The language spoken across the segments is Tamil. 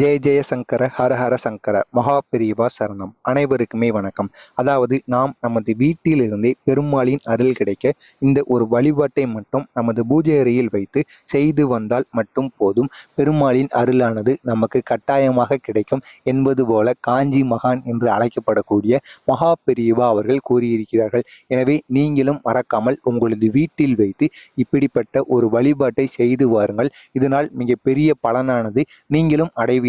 ஜெய ஜெய சங்கர சங்கர மகாபிரிவா சரணம். அனைவருக்குமே வணக்கம். அதாவது நாம் நமது வீட்டிலிருந்தே பெருமாளின் அருள் கிடைக்க இந்த ஒரு வழிபாட்டை மட்டும் நமது பூஜை அறையில் வைத்து செய்து வந்தால் மட்டும் போதும். பெருமாளின் அருளானது நமக்கு கட்டாயமாக கிடைக்கும் என்பது போல காஞ்சி மகான் என்று அழைக்கப்படக்கூடிய மகா பெரியவா அவர்கள் கூறியிருக்கிறார்கள். எனவே நீங்களும் மறக்காமல் உங்களது வீட்டில் வைத்து இப்படிப்பட்ட ஒரு வழிபாட்டை செய்து வாருங்கள். இதனால் மிகப்பெரிய பலனானது நீங்களும் அடைவீர்கள்.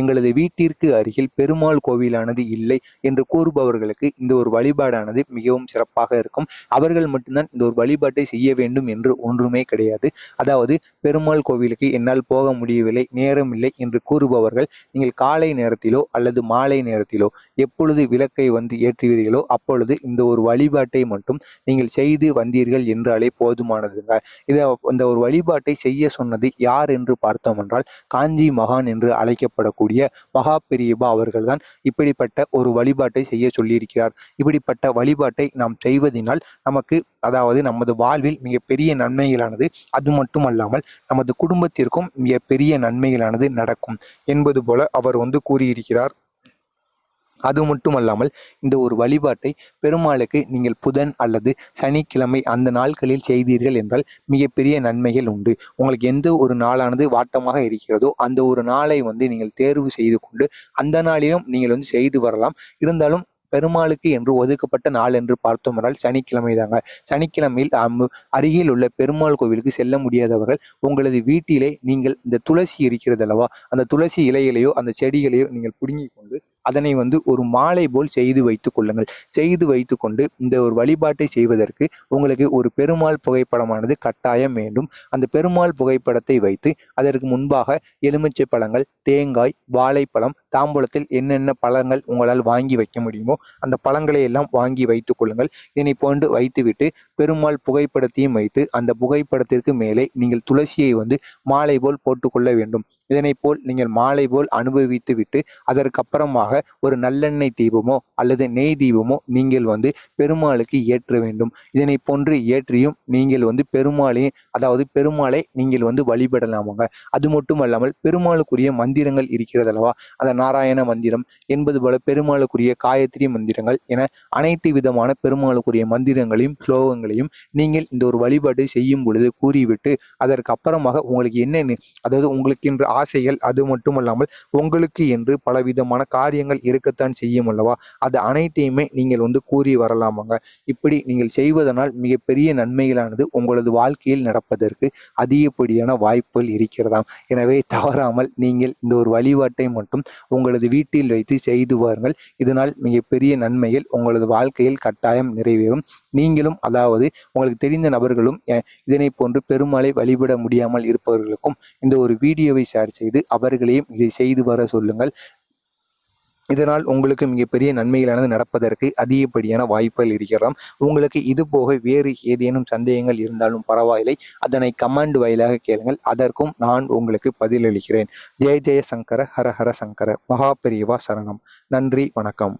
எங்களது வீட்டிற்கு அருகில் பெருமாள் கோவிலானது இல்லை என்று கூறுபவர்களுக்கு இந்த ஒரு வழிபாடானது மிகவும் சிறப்பாக இருக்கும். அவர்கள் மட்டும்தான் இந்த ஒரு வழிபாட்டை செய்ய வேண்டும் என்று ஒன்றுமே கிடையாது. அதாவது பெருமாள் கோவிலுக்கு என்னால் போக முடியவில்லை நேரம் இல்லை என்று கூறுபவர்கள் நீங்கள் காலை நேரத்திலோ அல்லது மாலை நேரத்திலோ எப்பொழுது விளக்கை வந்து ஏற்றுவீர்களோ அப்பொழுது இந்த ஒரு வழிபாட்டை மட்டும் நீங்கள் செய்து வந்தீர்கள் என்றாலே போதுமானதுங்க. இதை இந்த ஒரு வழிபாட்டை செய்ய சொன்னது யார் என்று பார்த்தோம் என்றால் காஞ்சி மகான் என்று அழைக்கப்படக்கூடிய மகா பெரியபா அவர்கள்தான் இப்படிப்பட்ட ஒரு வழிபாட்டை செய்ய சொல்லியிருக்கிறார். இப்படிப்பட்ட வழிபாட்டை நாம் செய்வதனால் நமக்கு அதாவது நமது வாழ்வில் மிகப்பெரிய நன்மைகளானது அது மட்டுமல்லாமல் நமது குடும்பத்திற்கும் மிகப்பெரிய நன்மைகளானது நடக்கும் என்பது போல அவர் வந்து கூறியிருக்கிறார். அது மட்டுமல்லாமல் இந்த ஒரு வழிபாட்டை பெருமாளுக்கு நீங்கள் புதன் அல்லது சனிக்கிழமை அந்த நாட்களில் செய்தீர்கள் என்றால் மிகப்பெரிய நன்மைகள் உண்டு. உங்களுக்கு எந்த ஒரு நாளானது வாட்டமாக இருக்கிறதோ அந்த ஒரு நாளை வந்து நீங்கள் தேர்வு செய்து கொண்டு அந்த நாளிலும் நீங்கள் வந்து செய்து வரலாம். இருந்தாலும் பெருமாளுக்கு என்று ஒதுக்கப்பட்ட நாள் என்று பார்த்தோம் என்றால் சனிக்கிழமை தாங்க. சனிக்கிழமையில் அம், அருகில் உள்ள பெருமாள் கோவிலுக்கு செல்ல முடியாதவர்கள் உங்களது வீட்டிலே நீங்கள் இந்த துளசி இருக்கிறது அல்லவா? அந்த துளசி இலைகளையோ அந்த செடிகளையோ நீங்கள் பிடுங்கி கொண்டு அதனை வந்து ஒரு மாலை போல் செய்து வைத்து கொள்ளுங்கள். செய்து வைத்துக்கொண்டு இந்த ஒரு வழிபாட்டை செய்வதற்கு உங்களுக்கு ஒரு பெருமாள் புகைப்படமானது கட்டாயம் வேண்டும். அந்த பெருமாள் புகைப்படத்தை வைத்து அதற்கு முன்பாக எலுமிச்சை பழங்கள் தேங்காய் வாழைப்பழம் தாம்பூலத்தில் என்னென்ன பழங்கள் உங்களால் வாங்கி வைக்க முடியுமோ அந்த பழங்களை எல்லாம் வாங்கி வைத்துக் கொள்ளுங்கள். இதனை போன்று வைத்துவிட்டு பெருமாள் புகைப்படத்தையும் வைத்து அந்த புகைப்படத்திற்கு மேலே நீங்கள் துளசியை வந்து மாலை போல் போட்டுக்கொள்ள வேண்டும். இதனை போல் நீங்கள் மாலை போல் அனுபவித்து விட்டு அதற்கப்புறமாக ஒரு நல்லெண்ணெய் தீபமோ அல்லது நெய் தீபமோ நீங்கள் வந்து பெருமாளுக்கு ஏற்ற வேண்டும். இதனை போன்று ஏற்றியும் நீங்கள் வந்து பெருமாளையும் அதாவது பெருமாளை நீங்கள் வந்து வழிபடலாமாங்க அது மட்டும் அல்லாமல் பெருமாளுக்குரிய மந்திரங்கள் இருக்கிறது அல்லவா அந்த நாராயண மந்திரம் என்பது போல பெருமாளுக்குரிய காயத்ரி மந்திரங்கள் என அனைத்து விதமான பெருமாளுக்குரிய மந்திரங்களையும் ஸ்லோகங்களையும் நீங்கள் இந்த ஒரு வழிபாட்டை செய்யும் பொழுது கூறிவிட்டு அதற்கு அப்புறமாக உங்களுக்கு என்னென்ன அதாவது உங்களுக்கு என்று ஆசைகள் அது மட்டுமல்லாமல் உங்களுக்கு என்று பலவிதமான காரியங்கள் இருக்கத்தான் செய்யும் அல்லவா? அது அனைத்தையுமே நீங்கள் வந்து கூறி வரலாமாங்க. இப்படி நீங்கள் செய்வதனால் மிகப்பெரிய நன்மைகளானது உங்களது வாழ்க்கையில் நடப்பதற்கு அதிகப்படியான வாய்ப்புகள் இருக்கிறதாம். எனவே தவறாமல் நீங்கள் இந்த ஒரு வழிபாட்டை மட்டும் உங்களது வீட்டில் வைத்து செய்து வாருங்கள். இதனால் மிகப்பெரிய நன்மைகள் உங்களது வாழ்க்கையில் கட்டாயம் நிறைவேறும். நீங்களும் அதாவது உங்களுக்கு தெரிந்த நபர்களும் இதனை போன்று பெருமாளை வழிபட முடியாமல் இருப்பவர்களுக்கும் இந்த ஒரு வீடியோவை ஷேர் செய்து அவர்களையும் இதை செய்து வர சொல்லுங்கள். இதனால் உங்களுக்கு மிகப்பெரிய நன்மைகளானது நடப்பதற்கு அதிகப்படியான வாய்ப்புகள் இருக்கிறதாம். உங்களுக்கு இது போக வேறு ஏதேனும் சந்தேகங்கள் இருந்தாலும் பரவாயில்லை. அதனை கமெண்ட் வாயிலாக கேளுங்கள். அதற்கும் நான் உங்களுக்கு பதிலளிக்கிறேன். ஜெய ஜெய சங்கர ஹர ஹர சங்கர. மகா பெரியவா சரணம். நன்றி வணக்கம்.